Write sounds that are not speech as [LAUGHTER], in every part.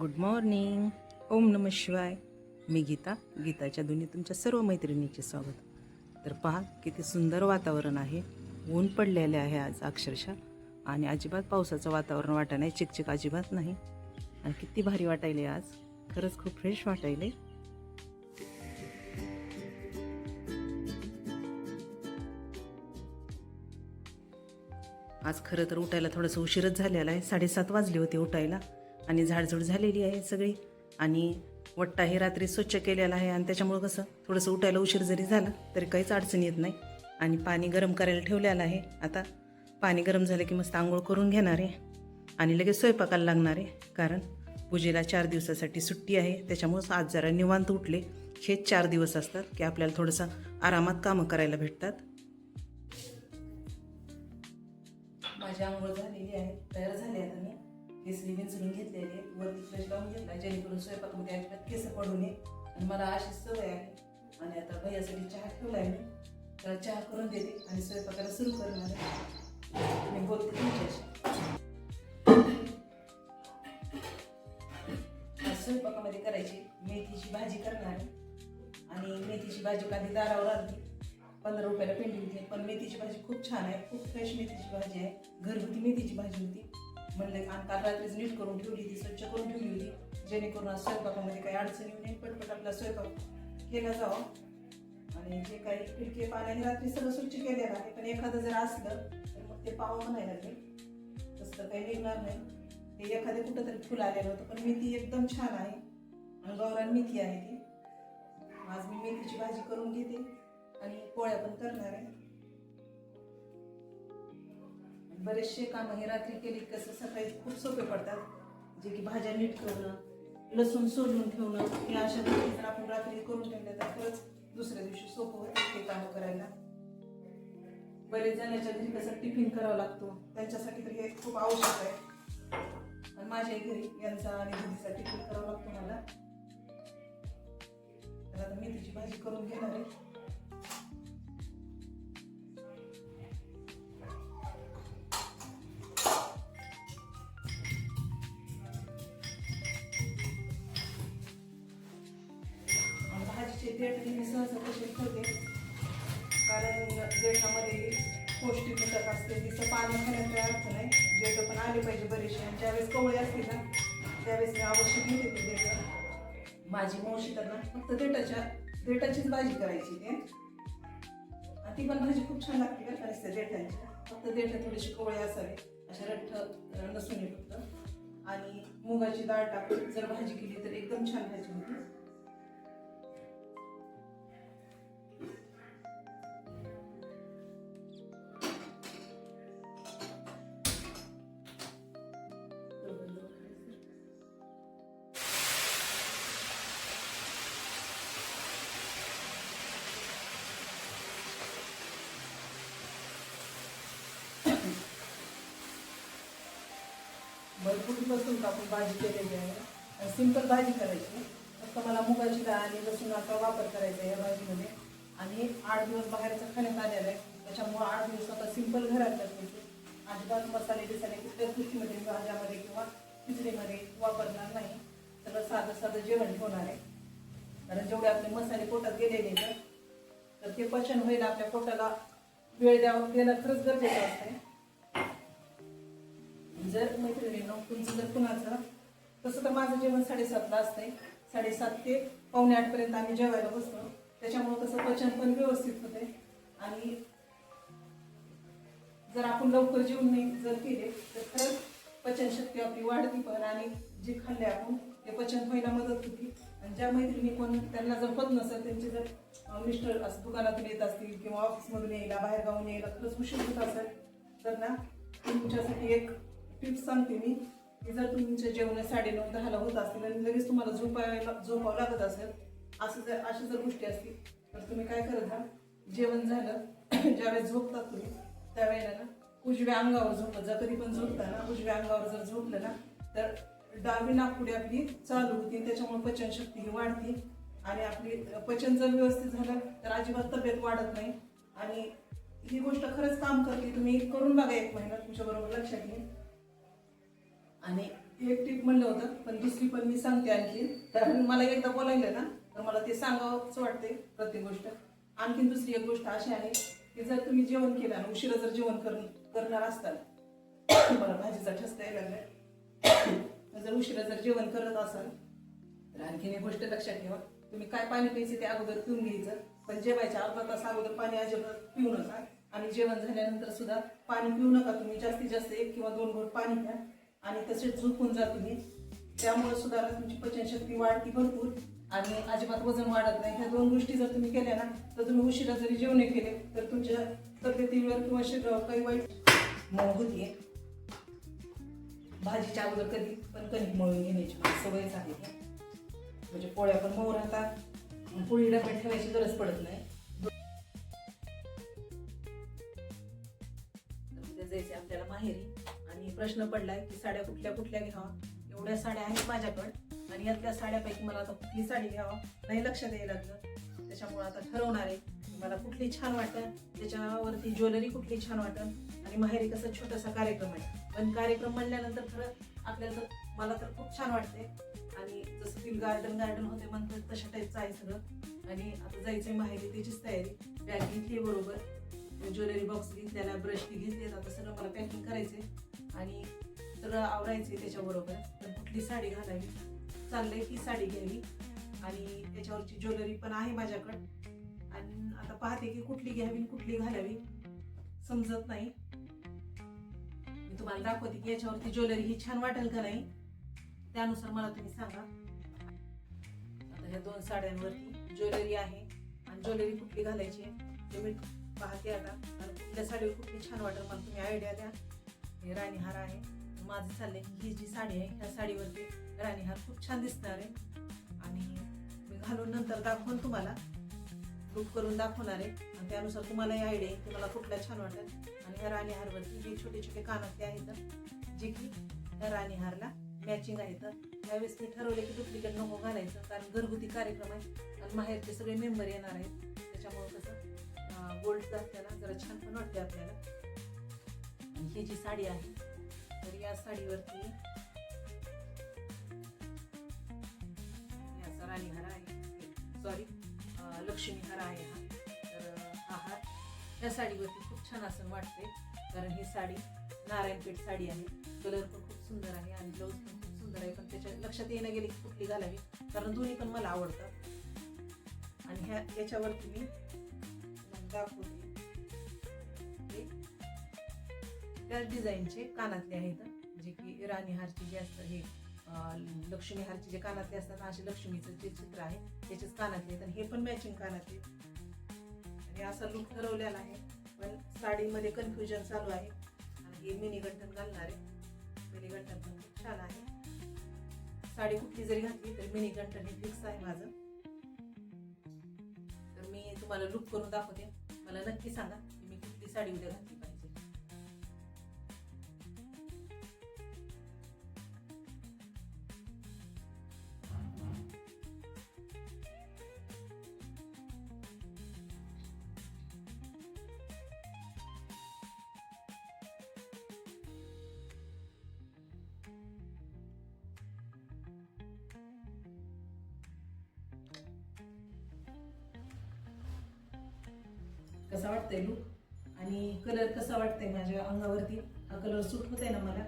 Good morning ओम नम शिवाय. मी गीता. गीताच्या दुनियेत तुमच्या सर्व मैत्रिणीचे स्वागत. तर पहा किती सुंदर वातावरण आहे. ऊन पडलेले आहे आज अक्षरशः. आणि अजिबात पावसाचं वातावरण वाटा नाही. चिकचिक अजिबात नाही. आणि किती भारी वाटायले आज. खरंच खूप फ्रेश वाटायले. आज खरं तर उठायला थोडंसं उशीरच झालेला आहे. साडेसात वाजली होती उठायला. आणि झाडझूड झालेली आहे सगळी. आणि वट्टा हे रात्री स्वच्छ केलेला आहे आणि त्याच्यामुळं कसं थोडंसं उठायला उशीर जरी झाला तरी काहीच अडचण येत नाही. आणि पाणी गरम करायला ठेवलेलं आहे. आता पाणी गरम झालं की मस्त आंघोळ करून घेणार आहे. आणि लगेच स्वयंपाकाला लागणार आहे. कारण पूजेला चार दिवसासाठी सुट्टी आहे. त्याच्यामुळं आज जरा निवांत उठले. हेच चार दिवस असतात की आपल्याला थोडंसं आरामात कामं करायला भेटतात. माझी आंघोळ झालेली आहे. तयार झाली आता मी. केसरी विंचरून घेतलेली आहे वरती फ्रेश लावून घेतला जेणेकरून स्वयंपाकामध्ये अजिबात केस पडू नये. आणि मला अशी सवय आहे. आणि आता भैयासाठी चहा ठेवला आहे मी. तर चहा करून देते आणि स्वयंपाकाला सुरू करणार आहे. मी बोलते तुमच्याशी. स्वयंपाकामध्ये करायची मेथीची भाजी करणार आणि मेथीची भाजी कधी दारावर आली पंधरा रुपयाला पेंडी होती पण मेथीची भाजी खूप छान आहे. खूप फ्रेश मेथीची भाजी आहे. घरगुती मेथीची भाजी होती. म्हणलं आणि काल रात्रीच नीट करून ठेवली होती स्वच्छ करून ठेवली होती. जेणेकरून आज स्वयंपाकामध्ये काही अडचण येऊ नये पटपट आपला स्वयंपाक केला जावा. आणि जे काही खिडकी पाण्याने रात्री सगळं स्वच्छ केलेलं आहे पण एखादं जर असलं तर मग ते पाव म्हणायला लागेल तसं काही निघणार नाही. ते एखादे कुठं तरी फुल आलेलं होतं पण मेथी एकदम छान आहे. आणि गौरान मेथी आहे ती. आज मी मेथीची भाजी करून घेते आणि पोळ्या पण करणार आहे. बरेचसे काम हे रात्री केली कसं सकाळी खूप सोपे पडतात. जे की भाज्या नीट करणं लसूण सोलून ठेवणं हे अशा गोष्टी जर आपण रात्री करून ठेवल्या तर खरंच दुसऱ्या दिवशी सोपं होतं ते कामं करायला. बरेच जणांच्या घरी कसं टिफिन करावा लागतो त्यांच्यासाठी तर हे खूप आवश्यक आहे. आणि माझ्याही घरी यांचा आणि दीदीचा टिफिन करावा लागतो मला. तर आता मेथीची भाजी करून घेणार आहे. थेट देठ मी सहसा कशी ठेवते कारण जेठामध्ये पौष्टिक घटक असते तिचं पाणी खाण्यात काही अर्थ नाही. जेठं पण आले पाहिजे बरेचसे आणि ज्यावेळेस कवळे असतील ना त्यावेळेस मी आवश्यक घेते ते देठ माझी मावशी तर ना फक्त देठाच्या देठाचीच भाजी करायची ते. ती पण भाजी खूप छान लागते बरं का असते देठांची. फक्त देठ थोडीशी कवळी असावी अशा रठ्ठ नसून फक्त. आणि मुगाची डाळ टाकून जर भाजी केली तर एकदम छान भाजी होती. भरपूर पूर्वीपासून आपण भाजी केलेली आहे? सिंपल भाजी करायची. फक्त मला मुगाची डाळ आणि लसूणाचा वापर करायचा आहे या भाजीमध्ये. आणि आठ दिवस बाहेरचं खाण्यात आलेलं आहे. त्याच्यामुळं आठ दिवस आता सिंपल घरात करते अजिबात मसाले बिसाले कुठल्याच गोष्टीमध्ये भाज्यामध्ये किंवा खिचडीमध्ये वापरणार नाही. सगळं साधं साधं जेवण होणार आहे. कारण जेवढे आपले मसाले पोटात गेलेले तर ते पचन होईल आपल्या पोटाला. वेळ द्यावं देणं खरंच गरजेचं असते जर मैत्रिणीनं तुमचं जर कुणाचं तसं तर माझं जेवण साडेसातला असतंय. साडेसात ते पावणे आठपर्यंत आम्ही जेवायला बसतो. त्याच्यामुळं कसं पचन पण व्यवस्थित होते आणि जर आपण लवकर जेवण नाही जर केले तर खरंच पचनशक्ती आपली वाढती पण आणि जे खाल्ले आपण ते पचन व्हायला मदत होती. आणि ज्या मैत्रिणी कोण त्यांना जर होत नसेल त्यांचे जर मिस्टर असं दुकानातून येत असतील किंवा ऑफिसमधून यायला बाहेर गावून यायला खरंच उशीर होत असेल तर ना तुमच्यासाठी एक टिप्स सांगते मी की जर तुमचे जेवण साडेनऊ दहाला होत असतील आणि लगेच तुम्हाला झोपायला झोपावं लागत असेल असं जर अशा जर गोष्टी असतील तर तुम्ही काय करत जा जेवण झालं [CLEARS THROAT] ज्यावेळेस झोपतात तुम्ही त्यावेळेला ना उजव्या अंगावर झोपत जा कधी पण झोपता ना उजव्या अंगावर जर झोपलं ना तर डावी नागपुडी आपली चालू होती त्याच्यामुळे पचनशक्ती ही वाढते. आणि आपली पचन जर व्यवस्थित झालं तर अजिबात तब्येत वाढत नाही. आणि ही गोष्ट खरंच काम करते. तुम्ही करून बघा एक महिना तुमच्याबरोबर लक्षात येईल. आणि एक टीप म्हणलं होतं पण दुसरी पण मी सांगते आणखी. कारण मला एकदा बोलायलं ना तर मला ते सांगावंच वाटते प्रत्येक गोष्ट. आणखीन दुसरी एक गोष्ट अशी आहे की जर तुम्ही जेवण केलं आणि उशिरा जर जेवण कर करणार असताल मला भाजीचा ठसता यायला लागलाय. [COUGHS] जर उशिरा जर जेवण करत असाल तर आणखीन एक गोष्ट लक्षात ठेवा. तुम्ही काय पाणी प्यायचं ते अगोदर पिऊन घ्यायचं. पण जेवायच्या अर्धा तास अगोदर पाणी अजिबात पिऊ नका. आणि जेवण झाल्यानंतर सुद्धा पाणी पिऊ नका. तुम्ही जास्तीत जास्त एक किंवा दोन घोट पाणी प्या. आणि तसेच झोपून जा तुम्ही त्यामुळे सुद्धा तुमची पचनशक्ती वाढती भरपूर आणि अजिबात वजन वाढत नाही. ह्या दोन गोष्टी जर तुम्ही केल्या ना तर तुम्ही उशिरा जरी जेवणे केले तर तुमच्या तब्येतीवर किंवा शरीरावर काही वाईट मऊ होतीये. भाजीच्या अगोदर कधी पण कणिक मळून घेण्याची सवयच आहे. म्हणजे पोळ्या पण मऊ राहतात पोळी डब्यात ठेवायची गरज पडत नाही. जायचे आपल्याला माहेरी. प्रश्न पडलाय की साड्या कुठल्या कुठल्या घ्यावा? एवढ्या साड्या आहेत माझ्याकडं आणि यातल्या साड्यापैकी मला आता कुठली साडी घ्यावा नाही लक्षात यायला लागलं. त्याच्यामुळे आता ठरवणार आहे मला कुठली छान वाटतं त्याच्यावरती ज्वेलरी कुठली छान वाटतं आणि माहेरी कसं छोटासा कार्यक्रम आहे. पण कार्यक्रम म्हणल्यानंतर खरं आपल्याला तर मला तर खूप छान वाटते आणि जसं फील गार्डन गार्डन होते म्हणतात तशा टाईपचं आहे सगळं. आणि आता जायचंय माहेरी त्याचीच तयारी. बॅग घेतली बरोबर. ज्वेलरी बॉक्स घेतलेला ब्रश ती घेतली. आता सगळं मला पॅकिंग करायचंय. आणि तर आवरायचे त्याच्याबरोबर. तर कुठली साडी घालावी? चाललंय ही साडी घ्यावी. आणि त्याच्यावरची ज्वेलरी पण आहे माझ्याकडं. आणि आता पाहते की कुठली घ्यावी आणि कुठली घालावी. समजत नाही. मी तुम्हाला दाखवते की याच्यावरती ज्वेलरी ही छान वाटेल का नाही. त्यानुसार मला तुम्ही सांगा. आता ह्या दोन साड्यांवरती ज्वेलरी आहे. आणि ज्वेलरी कुठली घालायची आहे ते मी पाहते आता. आणि कुठल्या साडीवर कुठली छान वाटेल मला तुम्ही आयडिया द्या. हे राणीहार आहे. माझं चाललंय की ही जी साडी आहे ह्या साडीवरती राणीहार खूप छान दिसणार आहे. आणि मी घालून नंतर दाखवून तुम्हाला. लूप करून दाखवणार आहे. आणि त्यानुसार तुम्हालाही आयडिया आहे की मला कुठला छान वाटेल आणि ह्या राणीहारवरती जे छोटे छोटे कानातले आहेत जे की त्या राणीहारला मॅचिंग आहेत. त्यावेळेस मी ठरवले की डुप्लिकेट नको घालायचं कारण घरगुती कार्यक्रम आहे आणि माहेरचे सगळे मेंबर येणार आहेत. त्याच्यामुळं कसं गोल्ड घातल्याला जरा छान पण वाटते आपल्याला. जी साडी आहे. तर या साडीवरती याचा राणीहार आहे. सॉरी लक्ष्मी हार आहे हा. तर हा हार या साडीवरती खूप छान असं वाटते. कारण ही साडी नारायणपेठ साडी आहे. कलर पण खूप सुंदर आहे आणि ब्लाऊज पण खूप सुंदर आहे. पण त्याच्या लक्षात येणं गेले की कुठली घालावी? कारण दोन्ही पण मला आवडतात. आणि ह्या याच्यावरती मी दाखवते. त्याच डिझाईनचे कानातले आहेत. जे की राणीहारचे जे असतं हे लक्ष्मीहारचे लक्ष्मी जे कानातले असतात असे लक्ष्मीचं जे चित्र आहे त्याचेच कानातले आहेत. आणि हे पण मॅचिंग कानातले आणि असा लुक ठरवलेला आहे. पण साडीमध्ये कन्फ्युजन चालू आहे. आणि हे मिनी गंठन घालणार. आहे मिनी गंठन पण खूप छान आहे. साडी कुठली जरी घातली तरी मिनी गंठन हे फिक्स आहे माझं. तर मी तुम्हाला लुक करून दाखवते. मला नक्की सांगा की मी कुठली साडी उद्या घातली. कसा वाटतंय लुक आणि कलर कसा वाटतंय माझ्या अंगावरती? हा कलर सूट होत आहे ना मला?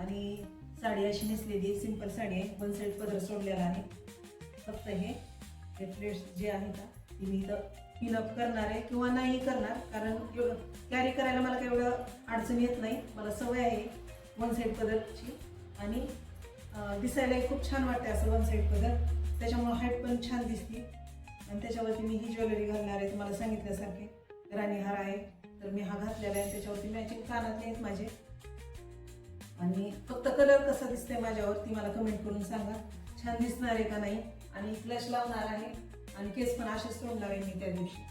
आणि साडी अशी नेसलेली आहे सिंपल साडी आहे. वन साईड पदर सोडलेला आहे. फक्त हे हे प्लेट्स जे आहे ना ती मी इथं पिनअप करणार आहे किंवा नाही करणार. कारण कॅरी करायला मला काही एवढं अडचण येत नाही. मला सवय आहे वन साईड पदरची आणि दिसायलाही खूप छान वाटते असं वन साईड पदर त्याच्यामुळे हाईट पण छान दिसते. आणि त्याच्यावरती मी ही ज्वेलरी घालणार आहे तुम्हाला सांगितल्यासारखे. राणी हार आहे तर मी हा घातलेला आहे त्याच्यावरती मॅचिंग कानातले आहेत माझे. आणि फक्त कलर कसा दिसतोय माझ्यावरती मला कमेंट करून सांगा. छान दिसणार आहे का नाही? आणि फ्लॅश लावणार आहे आणि केस पण असेच सोडणार आहे मी त्या दिवशी.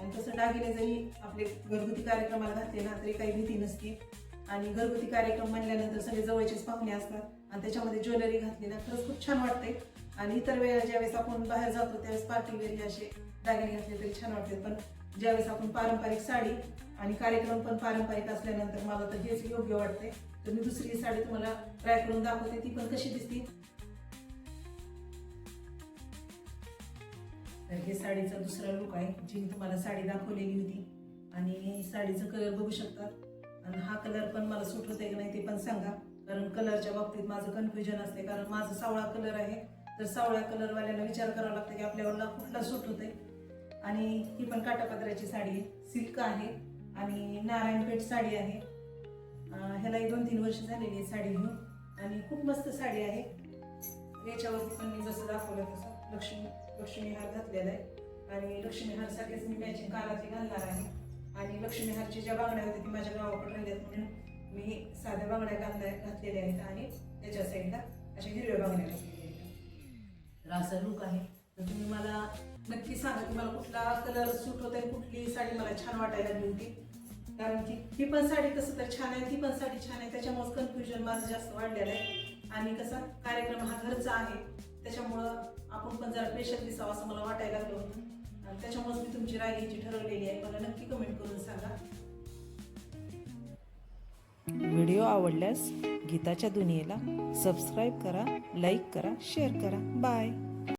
आणि तसं दागिने जरी आपले घरगुती कार्यक्रमाला घातले ना तरी काही भीती नसते. आणि घरगुती कार्यक्रम म्हणल्यानंतर सगळे जवळचेच पाहुणे असतात आणि त्याच्यामध्ये ज्वेलरी घातली ना खरंच खूप छान वाटते आणि इतर वेळेला ज्यावेळेस आपण बाहेर जातो त्यावेळेस पार्टी वेळी असे दागिने घातले तरी छान वाटते पण ज्यावेळेस आपण पारंपरिक साडी आणि कार्यक्रम पण पारंपरिक असल्यानंतर मला तर हेच योग्य वाटते तर मी दुसरी साडी तुम्हाला ट्राय करून दाखवते. ती पण कशी दिसते? तर हे साडीचा दुसरा लुक आहे. जी मी तुम्हाला साडी दाखवलेली होती. आणि साडीचा कलर बघू शकतात आणि हा कलर पण मला सूट होते की नाही ते पण सांगा. कारण कलरच्या बाबतीत माझं कन्फ्युजन असते कारण माझा सावळा कलर आहे. तर सावळ्या कलरवाल्याला विचार करावा लागतो की आपल्यावरला कुठला सूट होते आणि ही पण काटापदराची साडी आहे सिल्क आहे आणि नारायणपेठ साडी आहे. ह्यालाही दोन तीन वर्ष झालेली आहे साडी घेऊन. आणि खूप मस्त साडी आहे. याच्यावरती पण मी जसं दाखवलं तसं लक्ष्मी लक्ष्मीहार घातलेला आहे. आणि लक्ष्मी सारखेच मी मॅचिंग कालाची घालणार आहे. आणि लक्ष्मीहारची ज्या बांगड्या होत्या ती माझ्या गावाकडे राहिल्यात म्हणून मी साध्या बांगड्या घालल्या घातलेल्या आहेत आणि त्याच्या साईडला अशा हिरव्या बांगड्या घातल्या तर असा लुक आहे. तर तुम्ही मला नक्की सांगा की मला कुठला कलर सूट होत आहे कुठली साडी मला छान वाटायला लागली होती. कारण की ही पण साडी कसं तर छान आहे ती पण साडी छान आहे. त्याच्यामुळे कन्फ्युजन माझं जास्त वाढलेलं आहे. आणि कसा कार्यक्रम हा घरचा आहे. त्याच्यामुळं आपण पण जरा प्रेशर दिसावं असं मला वाटायला लागलं होतं. त्याच्यामुळेच मी तुमची राय घ्यायची ठरवलेली आहे. मला नक्की कमेंट करून सांगा. व्हिडिओ आवडल्यास गीताच्या दुनियेला सबस्क्राईब करा लाईक करा शेअर करा. बाय.